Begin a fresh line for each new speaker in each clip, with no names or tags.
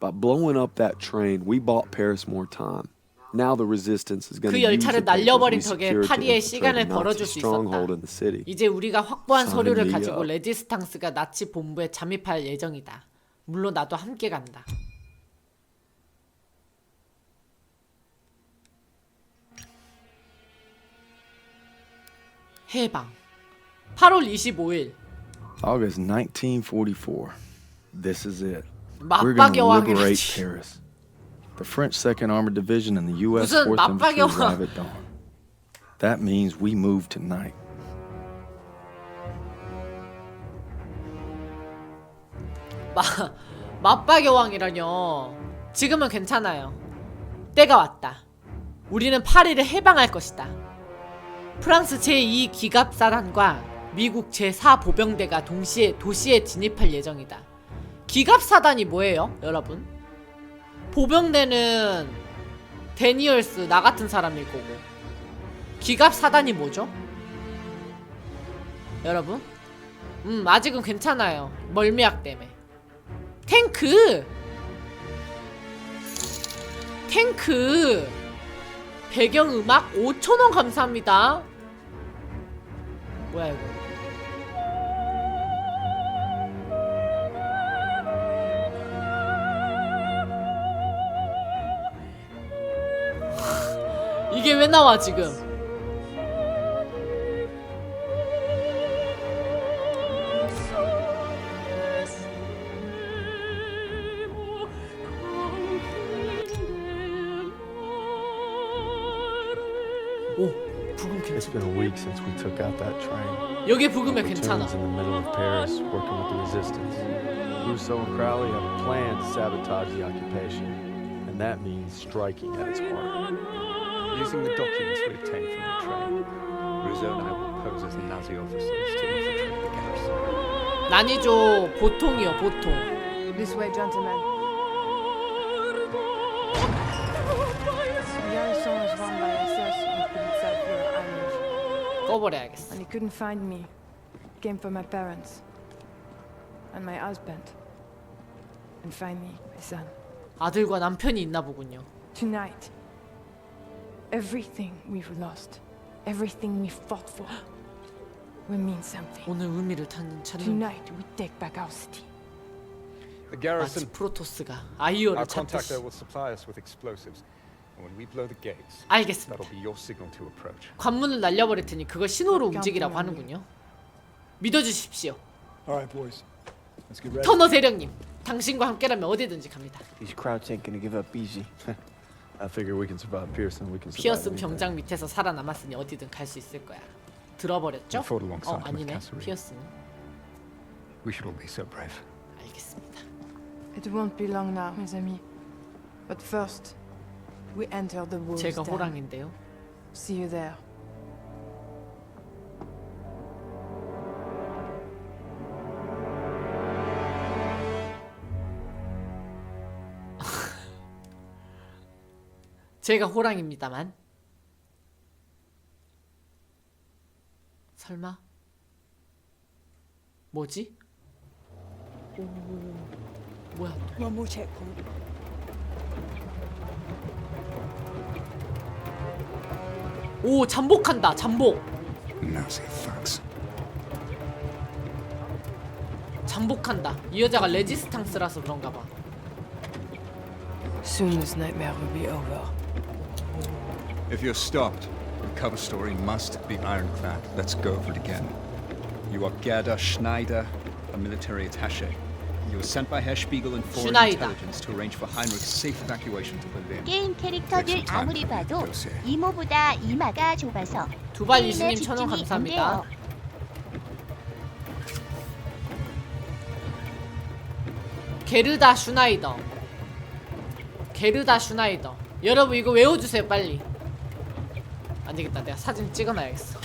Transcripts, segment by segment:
By blowing up that train, we bought Paris more time. Now the resistance is going
그
to use
열차를 날려버린 덕에
infiltrate
시간을 벌어줄 수
stronghold
있었다.
in the city.
이제 우리가 확보한 서류를 가지고. 레지스탕스가 나치 본부에 잠입할 예정이다. 물론 나도 함께 간다. 해방 8월 25일
August 1944. This is it. We're
맞박
to liberate
여왕이라지.
Paris. The French 2nd Armored Division and the U.S.
무슨
4th
맞박
Infantry
여왕.
arrive at dawn. That means we move tonight.
마, 맞박 여왕이라뇨. 지금은 괜찮아요. 때가 왔다. 우리는 파리를 해방할 것이다. 프랑스 제2 기갑사단과 미국 제4 보병대가 동시에 도시에 진입할 예정이다. 기갑사단이 뭐예요, 여러분? 보병대는 데니얼스 나 같은 사람일 거고 기갑사단이 뭐죠? 여러분? 음 아직은 괜찮아요. 멀미약 때문에. 탱크 탱크 배경음악 5천원 감사합니다 뭐야 이거 이게 왜 나와 지금 오 부금
It's
괜찮아
been a week since we took out that train.
여기 부금에 괜찮아
Platoons in the middle of Paris working with the resistance. Rousseau and Crowley have a plan to sabotage the occupation, and that means striking at its heart.
Using the documents we obtained from the train, Rousseau and I will pose as Nazi officers to infiltrate the garrison.
난이죠 보통이요 보통
This way, gentlemen. The garrison was run by SS and Polizeiführer Heinrich,
꺼버려야겠어
and he couldn't find me. Came for my parents and my husband, and finally my son.
아들과 남편이 있나 보군요
Tonight, everything we've lost, everything we fought for, will mean something.
오늘 의미를 찾는 찾는
Tonight, we take back our city.
The
마치
garrison,
프로토스가
our
아이오를
contact
찾듯이
there will supply us with explosives. And when we blow the gates,
알겠습니다
that'll be your signal to approach.
관문을 날려버릴 테니 그걸 신호로 움직이라고 하는군요 믿어주십시오
All right, boys. Let's get ready.
터너 대령님 당신과 함께라면 어디든지 갑니다
These crowds ain't gonna give up easy.
I figure we can survive Pearson. We can survive
피어슨
anything.
병장 밑에서 살아남았으니 어디든 갈 수 있을 거야 들어버렸죠?
We fought
어
alongside them with
아니네
Kasserine.
피어슨
We should all be so brave.
알겠습니다
It won't be long now, mes amis. But first, we enter the wolves'
제가
den.
호랑인데요
See you there.
제가 호랑입니다만 설마 뭐지? 오 뭐야
more checkpoint.
오 잠복한다 잠복. 잠복한다 이 여자가 레지스탕스라서 그런가 봐
Soon this nightmare will be over.
If you're stopped, your cover story must be ironclad. Let's go over it again. You are Gerda Schneider, a military attaché. You were sent by Herr Spiegel and foreign
Schneider.
intelligence to arrange for Heinrich's safe evacuation to Berlin.
게임 캐릭터들 아무리 봐도 이모보다 이마가 좁아서
두발
게임에
이스님 천원
집중이 안
감사합니다
돼요.
게르다 슈나이더 게르다 슈나이더 여러분 이거 외워주세요 빨리 안 되겠다 내가 사진 찍어놔야겠어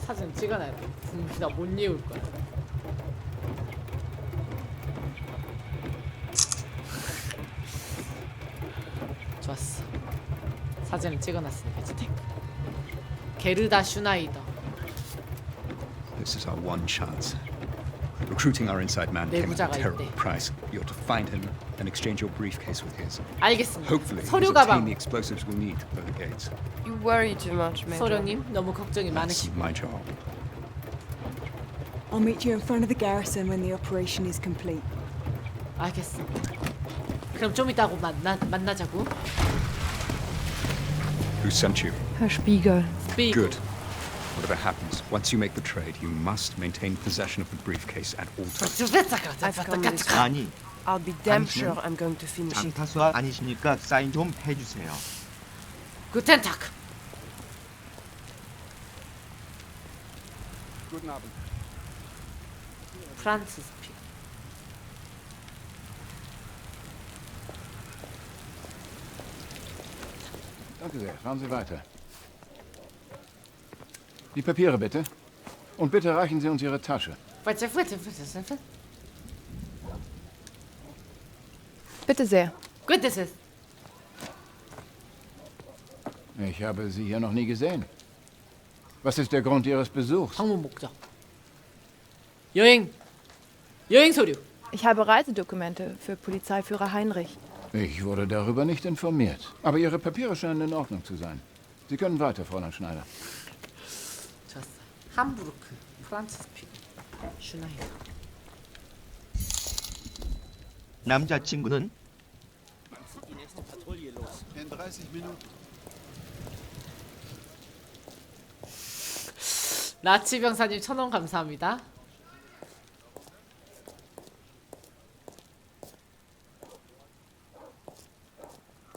사진 찍어놔야 돼 나못 외울 거야 좋았어 사진을 찍어놨으니까 이제 게르다 슈나이더
This is our one chance. Recruiting our inside man came at a terrible price. You're to find him and exchange your briefcase with his.
알겠습니다.
Hopefully,
서류
he's obtained
가방.
the explosives we'll need for the gates.
You worry too much, Major.
소령님 너무 걱정이
That's
많으시.
my job.
I'll meet you in front of the garrison when the operation is complete.
알겠습니다. 그럼 좀 이따고 만나 만나자고.
Who sent you?
Herr Spiegel.
삐.
Good. Whatever happens, once you make the trade, you must maintain possession of the briefcase at all times.
I've come this far.
아니,
I'll be damn
당신은
sure I'm going to finish it.
장타수학 아니시니까 사인 좀 해주세요.
구텐타크. 프란스 스피.
Danke sehr. Fahren Sie weiter. Die Papiere bitte. Und bitte reichen Sie uns Ihre Tasche.
Bitte, bitte, bitte, bitte.
Bitte sehr.
Gut, das ist.
Ich habe Sie hier noch nie gesehen. Was ist der Grund Ihres Besuchs?
방문 목적. 여행. 여행 서류.
Ich habe Reisedokumente für Polizeiführer Heinrich.
Ich wurde darüber nicht informiert. Aber Ihre Papiere scheinen in Ordnung zu sein. Sie können weiter, Fräulein Schneider.
좋았어. 함부르크. 프란스 스피. 슈나이더.
남자친구는
나치병사님 천원 감사합니다.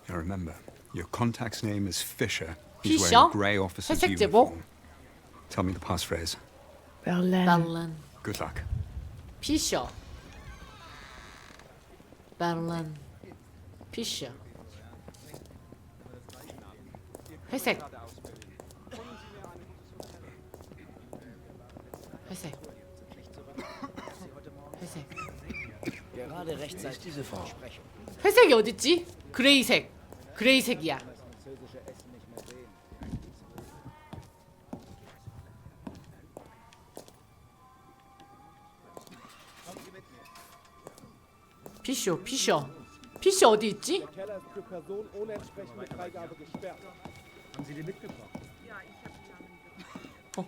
Now remember, your contact's name is Fisher. He's
Fisher?
wearing a grey officer's
회색 제복?
uniform. Tell me the passphrase.
Berlin.
berlin.
Good luck.
피셔. berlin. 피셔. 회색. 회색. 회색. 회색이 어딨지? 그레이색. 그레이색이야. 피쇼, 피쇼. 피쇼 어디 있지? 어,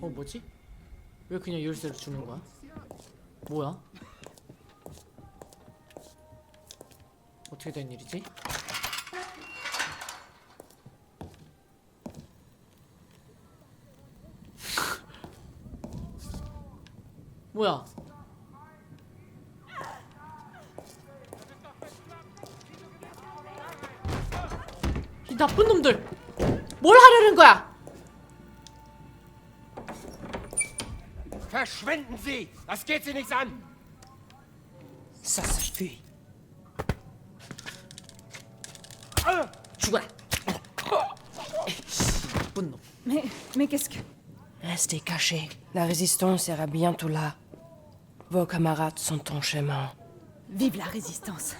어 뭐지? 왜 그냥 열쇠를 주는 거야? 뭐야? 어떻게 된 일이지? 뭐야? 뭘 하려는 거야?
Verschwinden Sie! Das geht Sie nichts an!
Ça suffit.
죽어라! 에이씨, 나쁜 놈.
Mais, mais qu'est-ce que...
Restez cachés. La résistance sera bientôt là. Vos camarades sont en chemin.
Vive la résistance.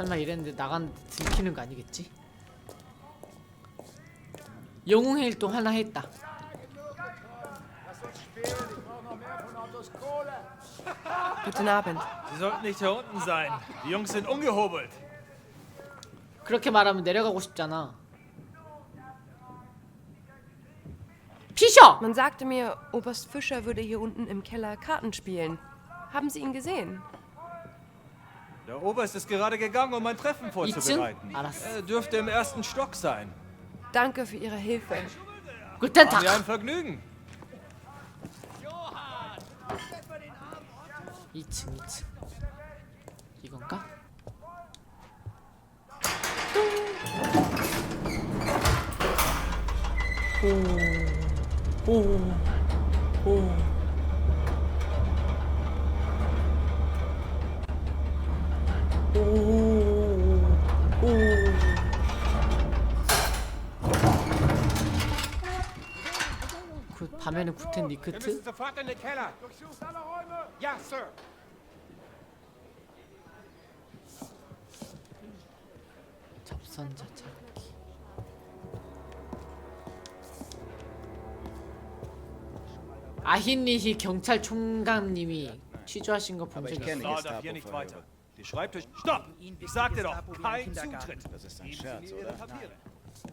설마 이랬는데 나갔는데 들키는 거 아니겠지? 영웅의 일동 하나 했다.
Guten Abend.
Sie sollten nicht hier unten sein. Die Jungs sind ungehobelt.
그렇게 말하면 내려가고 싶잖아. 피셔!
Man sagte mir, Oberst Fischer würde hier unten im Keller Karten spielen. Haben Sie ihn gesehen?
Der Oberst ist gerade gegangen, um ein Treffen
2층?
vorzubereiten.
알았어.
Er dürfte im ersten Stock sein.
Danke für Ihre Hilfe.
굿텐
War mir ein
탁!
Vergnügen.
2층 2층 이건가? 오. 오. 오. 오. 가면은 구텐 니크트? 접선자 찾기 아히니히 경찰 총감님이 취조하신 거 본 적 있어
Sah darf hier nicht weiter. Die Schreibtisch. Stopp! Ich sagte doch, kein Zutritt.
Das ist ein Scherz, oder?
Nein.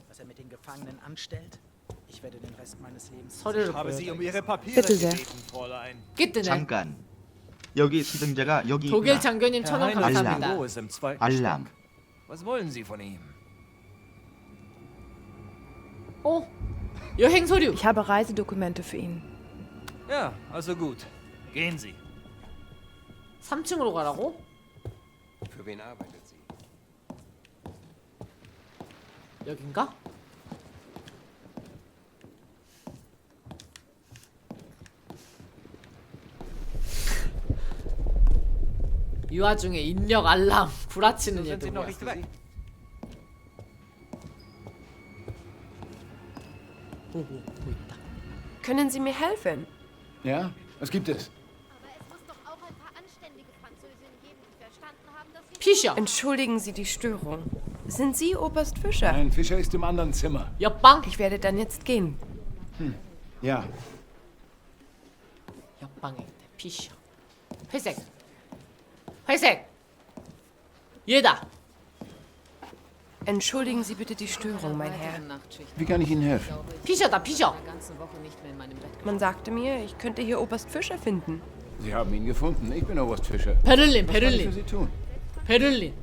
Was er mit den Gefangenen anstellt? Ich werde den Rest meines Lebens.
서류를
Ich habe Sie
보여.
um Ihre Papiere
Bitte sehr.
gebeten, Fräulein.
끼뜨네.
잠깐. 여기 시등자가 여기
독일
있구나.
장교님 천원
Heinrichs
감사합니다.
Büro ist im zweiten
알람.
Stock. Was wollen Sie von ihm?
어? 여행 서류.
Ich habe Reisedokumente für ihn.
Ja, also gut. Gehen Sie.
3층으로 가라고?
Für wen arbeitet sie?
여긴가? 이 와중에 인력 알람 구라치는
So sind
얘도
Sie noch
뭐야
nicht weg.
오, 오, 뭐 있다
Können Sie mir helfen?
Ja? Was gibt es?
Aber es muss doch auch ein paar anständige Französinnen geben, die verstanden haben, dass wir
피셔
Entschuldigen Sie die Störung. Sind Sie Oberst Fischer?
Nein, Fischer ist im anderen Zimmer.
옆방
Ich werde dann jetzt gehen.
Ja.
옆방에 있대 피셔 회색 회색 얘다
Entschuldigen Sie bitte die Störung, mein Herr.
Wie kann ich Ihnen helfen?
피셔다 피셔
Man sagte mir, ich könnte hier Oberst Fischer finden.
Sie haben ihn gefunden. Ich bin Oberst Fischer.
베를린
Was kann ich für
베를린
Sie tun?
베를린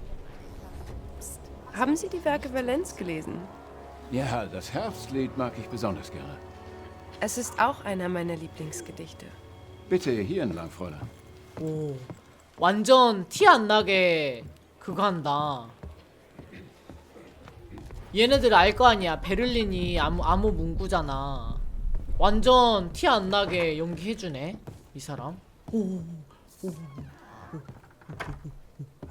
Haben Sie die Werke Valenz gelesen?
Ja, das Herbstlied mag ich besonders gerne.
Es ist auch einer meiner Lieblingsgedichte.
Bitte hier entlang, Fräulein.
오 완전 티 안 나게 그거 한다 얘네들 알 거 아니야 베를린이 아무 아무 문구잖아 완전 티 안 나게 연기해주네 이 사람
We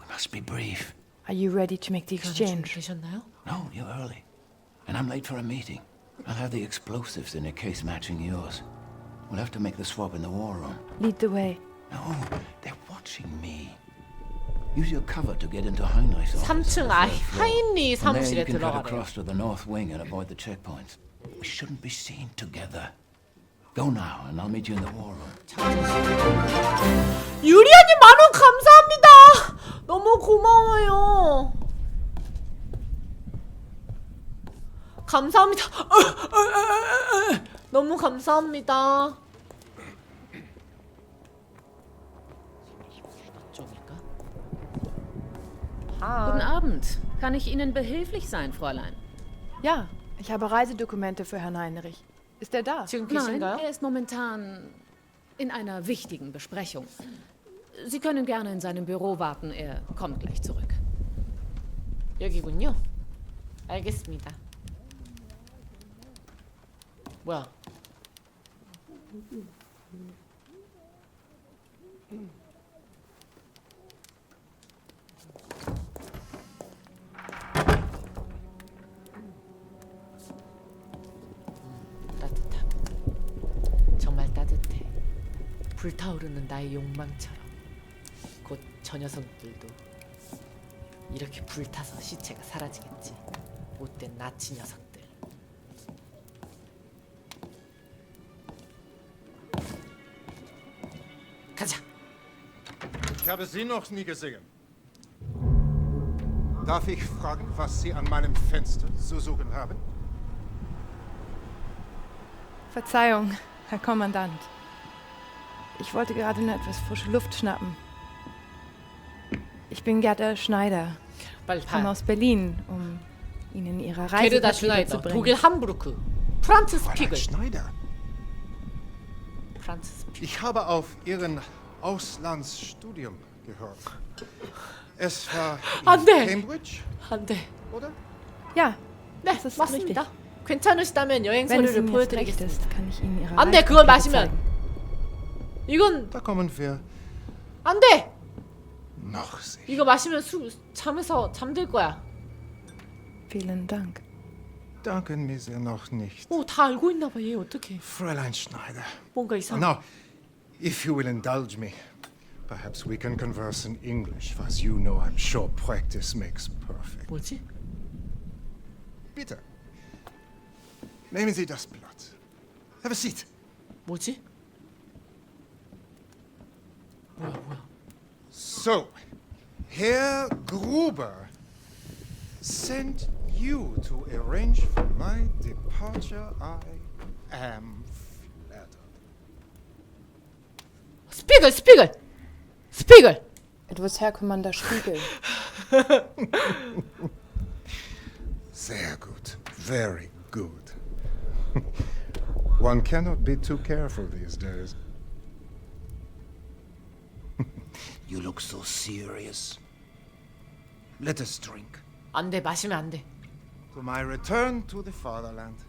must be brief.
Are you ready to make the exchange?
되셨나요?
No, you're early. And I'm late for a meeting. I'll have the explosives in a case matching yours. We'll have to make the swap in the war room.
Lead the way.
No, they're watching me. Use your cover to get into Heinrich's office.
3층
on the
아. 하인리
From there,
사무실에
you can cut
들어가래요
across to the north wing and avoid the checkpoints. We shouldn't be seen together. Go now, and I'll meet you in the war room.
유리아님 만원 감사합니다 너무 고마워요 감사합니다 너무 감사합니다
Guten Abend. Kann ich Ihnen behilflich sein, Fräulein?
Ja, ich habe Reisedokumente für Herrn Heinrich. Ist er da?
지금
Nein,
계신가요?
er ist momentan in einer wichtigen Besprechung. Sie können gerne in seinem Büro warten. Er kommt gleich zurück.
여기군요. 알겠습니다. 뭐야? 타오르는 나의 욕망처럼 곧 저 녀석들도 이렇게 불타서 시체가 사라지겠지. 못된 나치 녀석들. 가자.
Ich habe Sie noch nie gesehen. Darf ich fragen, was Sie an meinem Fenster zu suchen haben?
Verzeihung, Herr Kommandant. Ich wollte gerade nur etwas frische Luft schnappen. Ich bin Gerda Schneider.
빨리
Ich komme
봐.
aus Berlin, um Ihnen Ihre
게르다
Reisepapiere
슈나이더.
zu bringen.
독일 함부르크. 프란츠 스피글.
Schneider.
프란츠 스피글.
Ich habe auf Ihren Auslandsstudium gehört. Es war
안
in
돼.
Cambridge,
안 돼.
oder?
Ja,
네,
das ist
맞습니다.
richtig.
괜찮으시다면 여행
Wenn es
서류를
Ihnen jetzt recht
보여드리겠습니다.
ist, kann ich Ihnen Ihre
안 돼, 그걸
Reisepapiere
마시면. 이건
Da kommen wir
안 돼.
noch sicher.
이거 마시면 수, 잠에서 잠들 거야.
Vielen Dank.
Danken mir sehr noch nicht.
오, 다 알고 있나 봐. 얘 어떻게?
Fräulein Schneider.
뭔가 이상.
Now, if you will indulge me, perhaps we can converse in English, as you know I'm sure practice makes perfect.
뭐지?
Bitte. Nehmen Sie das Blatt. Have a seat.
뭐지? Well, well.
So, Herr Gruber sent you to arrange for my departure. I am flattered.
Spiegel, Spiegel! Spiegel!
It was Herr Commander Spiegel.
Sehr gut. Very good. One cannot be too careful these days.
You look so serious.
Let us drink.
안돼 마시면 안 돼.
To my return to the fatherland.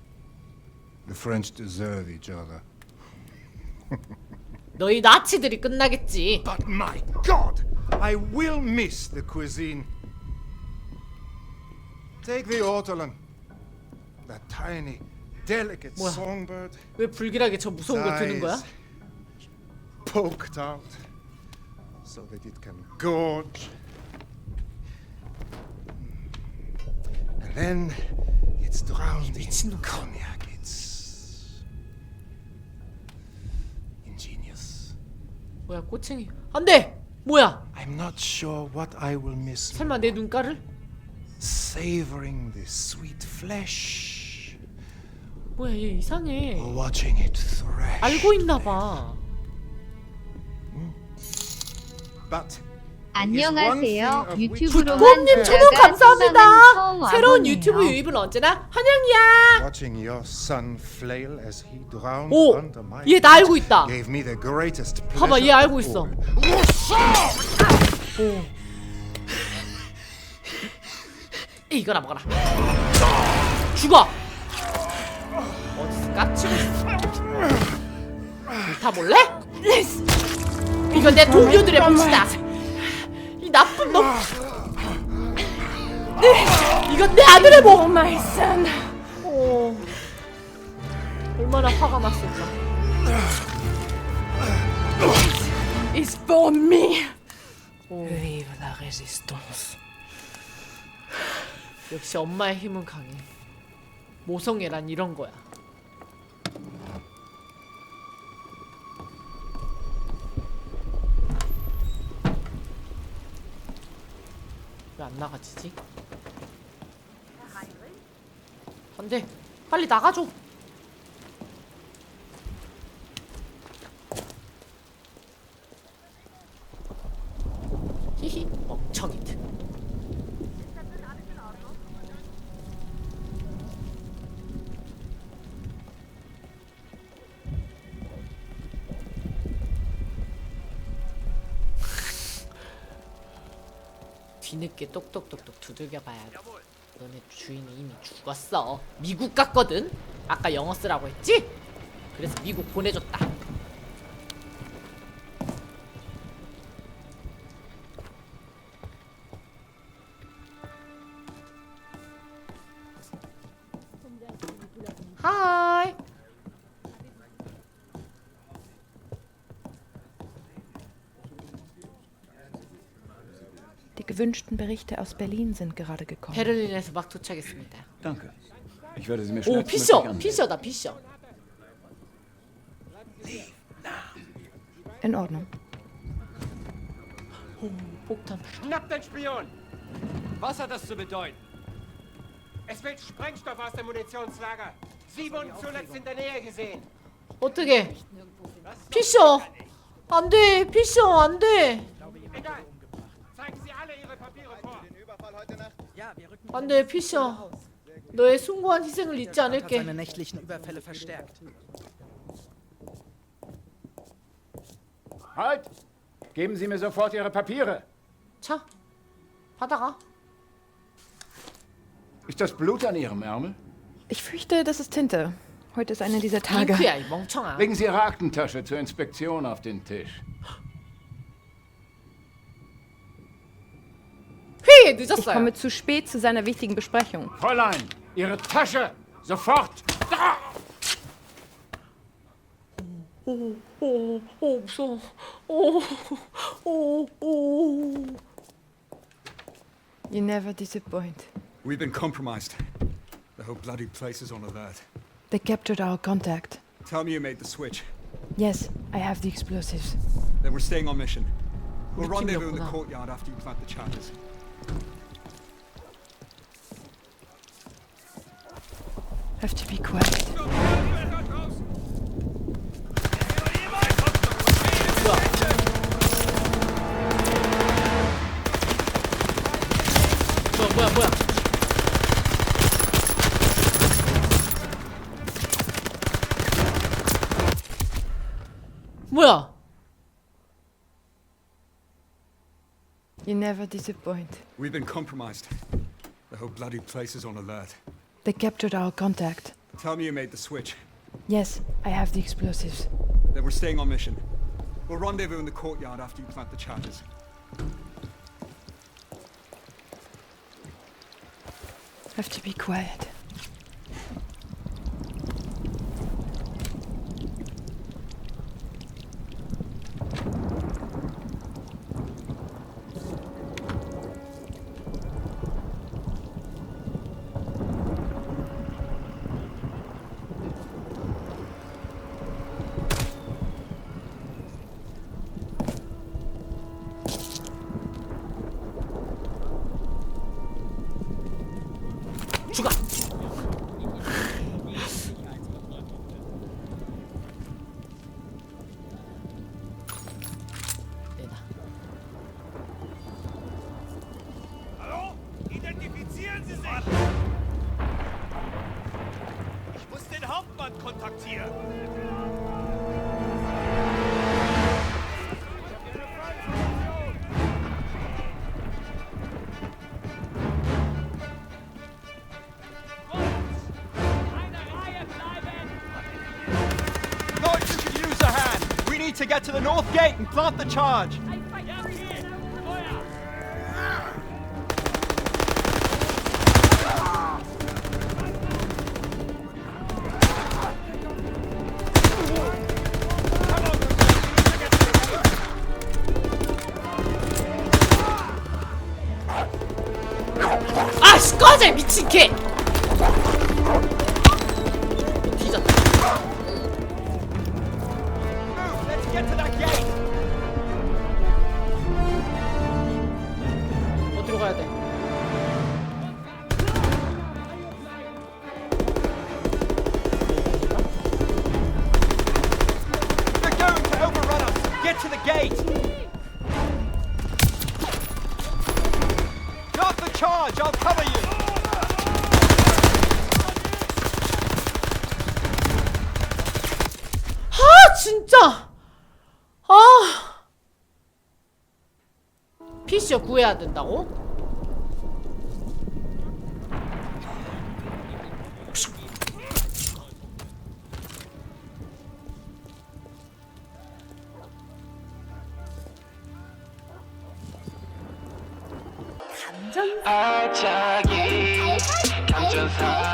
The French deserve each other.
너희 나치들이 끝나겠지.
But my God, I will miss the cuisine. Take the ortolan. That tiny, delicate
뭐야?
songbird
왜 불길하게 저 무서운 걸 드는 거야?
eyes poked out so that it can gorge. And then it's drowned in cognac. It's ingenious.
뭐야 꼬챙이? 안돼. 뭐야?
I'm not sure what I will miss.
설마 내 눈가를?
Savoring the sweet flesh,
뭐야 얘 이상해.
or watching it thresh.
알고 있나 봐.
안녕하세요. 유튜브로만 보다가 처음
감사합니다. 새로운. 유튜브 유입은 언제나 환영이야.
watching your son flail as he drowned
오,
under my
얘 나 알고 있다.
gave me the greatest pleasure.
봐봐, 얘 알고
of
있어.
all.
이거나 먹어라. 죽어. 어디서 깝치고 있어? 다 몰래? 이건 내 동료들의 몫이다. 이 나쁜 놈. 네, 이건 내 아들의 몫.
my son.
오. 얼마나 화가 났을까.
Is for me.
Vive la résistance. 역시 엄마의 힘은 강해. 모성애란 이런 거야. 왜 안 나가지지? 안돼, 빨리 나가줘. 히히, 멍청이들. 뒤늦게 똑똑똑똑 두들겨 봐야 너네 주인이 이미 죽었어. 미국 갔거든? 아까 영어 쓰라고 했지? 그래서 미국 보내줬다
Die gewünschten Berichte aus Berlin sind gerade gekommen.
베를린에서 막 도착했습니다
Danke. Ich werde sie mir
오
schnellstmöglich
피셔
ansehen.
피셔다 피셔
In Ordnung.
폭탄
Schnapp den Spion! Was hat das zu bedeuten? Es fehlt Sprengstoff aus dem Munitionslager. Sie wurden zuletzt in der Nähe gesehen.
어떻게 피셔 안돼 피셔 안돼
Ja, wir rücken
안돼 피셔 너의 숭고한 희생을 잊지
hat
않을게
seine nächtlichen Überfälle verstärkt.
Halt! Geben Sie mir sofort Ihre Papiere.
자 받아가
Ist das Blut an Ihrem Ärmel?
Ich fürchte, das ist Tinte. Heute ist einer dieser Tage.
잉크야 이 멍청아
Legen Sie Ihre Aktentasche zur Inspektion auf den Tisch.
회의에
Ich
늦었어요
komme zu spät zu seiner wichtigen Besprechung.
Fräulein, Ihre Tasche! Sofort! Da!
오, 오, 오, 무서워. 오, 오, 오.
You never disappoint.
We've been compromised. The The whole bloody place is on alert.
They captured our contact.
Tell me you made the switch.
Yes, I have the explosives.
Then we're staying on mission. We'll
우리
rendezvous in the
팀이었구나.
courtyard after you plant the charges.
have to be quiet.
Buah, buah. Well.
You never disappoint.
We've been compromised. The whole bloody place is on alert.
They captured our contact.
Tell me you made the switch.
Yes, I have the explosives.
Then we're staying on mission. We'll rendezvous in the courtyard after you plant the charges.
Have to be quiet.
to get to the north gate and plant the charge.
아씨 꺼져 미친 개 진짜. 아. 피시어 구해야 된다고?
아차기 감전사